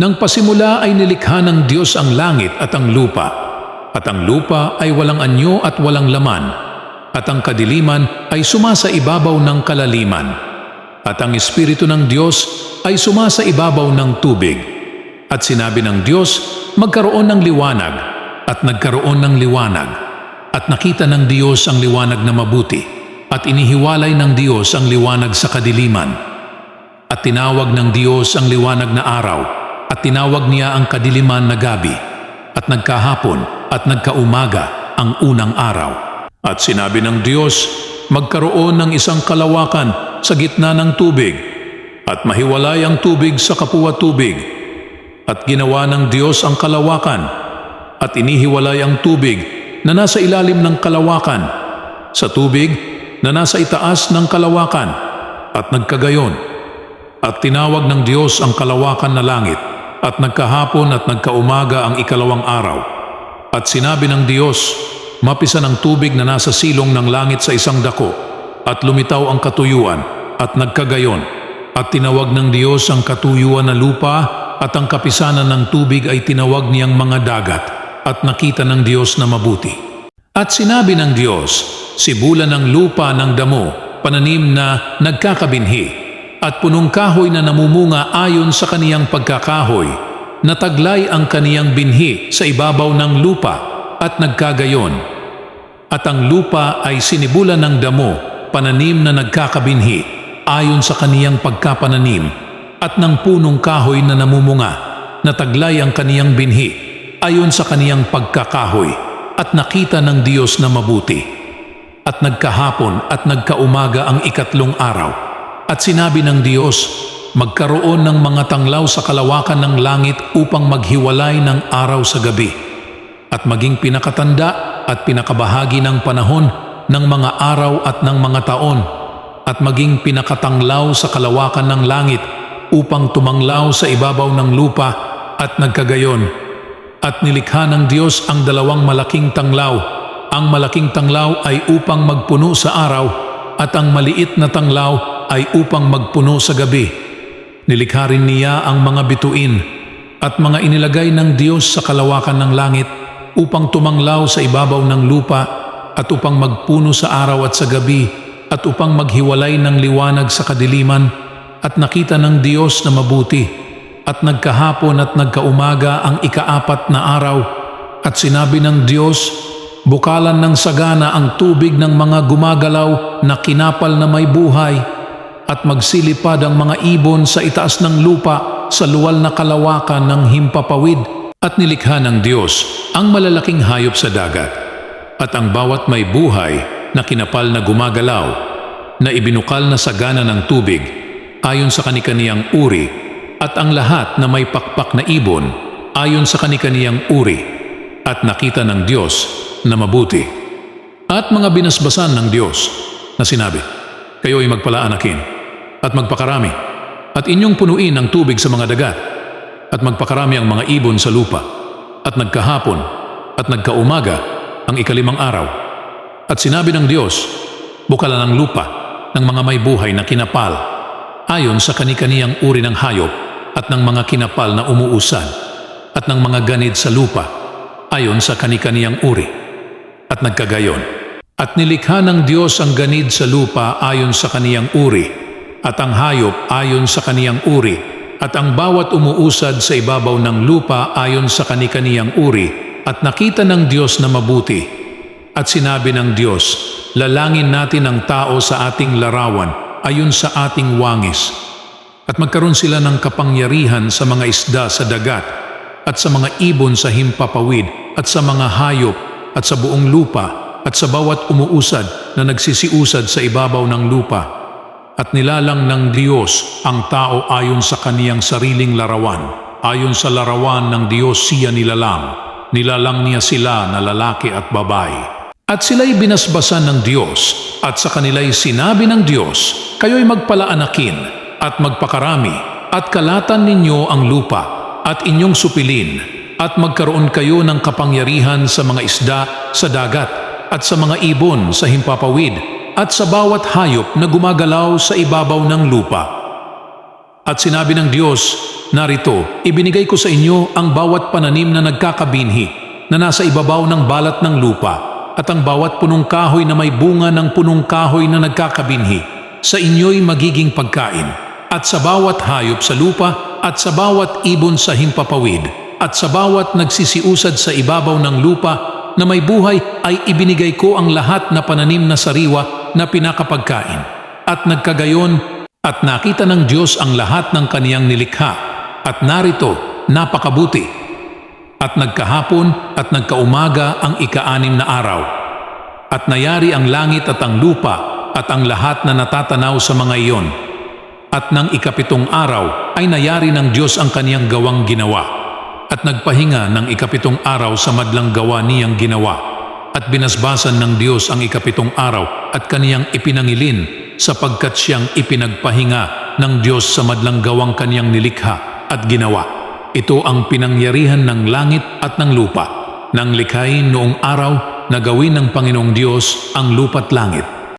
Nang pasimula ay nilikha ng Diyos ang langit at ang lupa, at ang lupa ay walang anyo at walang laman, at ang kadiliman ay sumasa ibabaw ng kalaliman, at ang Espiritu ng Diyos ay sumasa ibabaw ng tubig. At sinabi ng Diyos, magkaroon ng liwanag, at nagkaroon ng liwanag, at nakita ng Diyos ang liwanag na mabuti, at inihiwalay ng Diyos ang liwanag sa kadiliman. At tinawag ng Diyos ang liwanag na araw, at tinawag niya ang kadiliman na gabi, at nagkahapon at nagkaumaga ang unang araw. At sinabi ng Diyos, magkaroon ng isang kalawakan sa gitna ng tubig, at mahiwalay ang tubig sa kapwa tubig. At ginawa ng Diyos ang kalawakan, at inihiwalay ang tubig na nasa ilalim ng kalawakan sa tubig na nasa itaas ng kalawakan, at nagkagayon. At tinawag ng Diyos ang kalawakan na langit, at nagkahapon at nagkaumaga ang ikalawang araw. At sinabi ng Diyos, mapisa ng tubig na nasa silong ng langit sa isang dako, at lumitaw ang katuyuan, at nagkagayon. At tinawag ng Diyos ang katuyuan na lupa, at ang kapisanan ng tubig ay tinawag niyang mga dagat, at nakita ng Diyos na mabuti. At sinabi ng Diyos, sibulan ng lupa ng damo, pananim na nagkakabinhi, at punong kahoy na namumunga ayon sa kaniyang pagkakahoy, nataglay ang kaniyang binhi sa ibabaw ng lupa, at nagkagayon. At ang lupa ay sinibulan ng damo, pananim na nagkakabinhi, ayon sa kaniyang pagkapananim, at ng punong kahoy na namumunga, nataglay ang kaniyang binhi, ayon sa kaniyang pagkakahoy, at nakita ng Diyos na mabuti. At nagkahapon at nagkaumaga ang ikatlong araw. At sinabi ng Diyos, magkaroon ng mga tanglaw sa kalawakan ng langit upang maghiwalay ng araw sa gabi, at maging pinakatanda at pinakabahagi ng panahon ng mga araw at ng mga taon, at maging pinakatanglaw sa kalawakan ng langit upang tumanglaw sa ibabaw ng lupa at nagkagayon. At nilikha ng Diyos ang dalawang malaking tanglaw. Ang malaking tanglaw ay upang magpuno sa araw at ang maliit na tanglaw ay upang magpuno sa gabi. Nilikha rin niya ang mga bituin at mga inilagay ng Diyos sa kalawakan ng langit upang tumanglaw sa ibabaw ng lupa at upang magpuno sa araw at sa gabi at upang maghiwalay ng liwanag sa kadiliman at nakita ng Diyos na mabuti at nagkahapon at nagkaumaga ang ikaapat na araw at sinabi ng Diyos, bukalan ng sagana ang tubig ng mga gumagalaw na kinapal na may buhay at magsilipad ang mga ibon sa itaas ng lupa sa luwal na kalawakan ng himpapawid at nilikha ng Diyos ang malalaking hayop sa dagat at ang bawat may buhay na kinapal na gumagalaw na ibinukal na sagana ng tubig ayon sa kanikaniyang uri at ang lahat na may pakpak na ibon ayon sa kanikaniyang uri at nakita ng Diyos na mabuti. At mga binasbasan ng Diyos na sinabi, Kayo ay magpalaanakin at magpakarami at inyong punuin ang tubig sa mga dagat at magpakarami ang mga ibon sa lupa at nagkahapon at nagkaumaga ang ikalimang araw. At sinabi ng Diyos, bukalan ang lupa ng mga may buhay na kinapal ayon sa kanikaniyang uri ng hayop at ng mga kinapal na umuusad at ng mga ganid sa lupa ayon sa kanikaniyang uri at nagkagayon. At nilikha ng Diyos ang ganid sa lupa ayon sa kaniyang uri at ang hayop ayon sa kaniyang uri at ang bawat umuusad sa ibabaw ng lupa ayon sa kanikaniyang uri at nakita ng Diyos na mabuti. At sinabi ng Diyos, lalangin natin ang tao sa ating larawan ayon sa ating wangis. At magkaroon sila ng kapangyarihan sa mga isda sa dagat at sa mga ibon sa himpapawid at sa mga hayop at sa buong lupa at sa bawat umuusad na nagsisiusad sa ibabaw ng lupa at nilalang ng Diyos ang tao ayon sa kaniyang sariling larawan. Ayon sa larawan ng Diyos siya nilalang. Nilalang niya sila na lalaki at babae. At sila'y binasbasan ng Diyos at sa kanila'y sinabi ng Diyos kayo'y magpalaanakin at magpakarami at kalatan ninyo ang lupa at inyong supilin at magkaroon kayo ng kapangyarihan sa mga isda sa dagat at sa mga ibon sa himpapawid at sa bawat hayop na gumagalaw sa ibabaw ng lupa. At sinabi ng Diyos, Narito, ibinigay ko sa inyo ang bawat pananim na nagkakabinhi na nasa ibabaw ng balat ng lupa at ang bawat punong kahoy na may bunga ng punong kahoy na nagkakabinhi sa inyo'y magiging pagkain at sa bawat hayop sa lupa at sa bawat ibon sa himpapawid at sa bawat nagsisiusad sa ibabaw ng lupa na may buhay ay ibinigay ko ang lahat na pananim na sariwa na pinakapagkain. At nagkagayon at nakita ng Diyos ang lahat ng kaniyang nilikha at narito napakabuti. At nagkahapon at nagkaumaga ang ikaanim na araw. At nayari ang langit at ang lupa at ang lahat na natatanaw sa mga iyon. At ng ikapitong araw ay nayari ng Diyos ang kaniyang gawang ginawa. At nagpahinga ng ikapitong araw sa madlang gawa niyang ginawa. At binasbasan ng Diyos ang ikapitong araw at kaniyang ipinangilin sapagkat siyang ipinagpahinga ng Diyos sa madlang gawang kaniyang nilikha at ginawa. Ito ang pinangyarihan ng langit at ng lupa, nang likhain noong araw na gawin ng Panginoong Diyos ang lupa't langit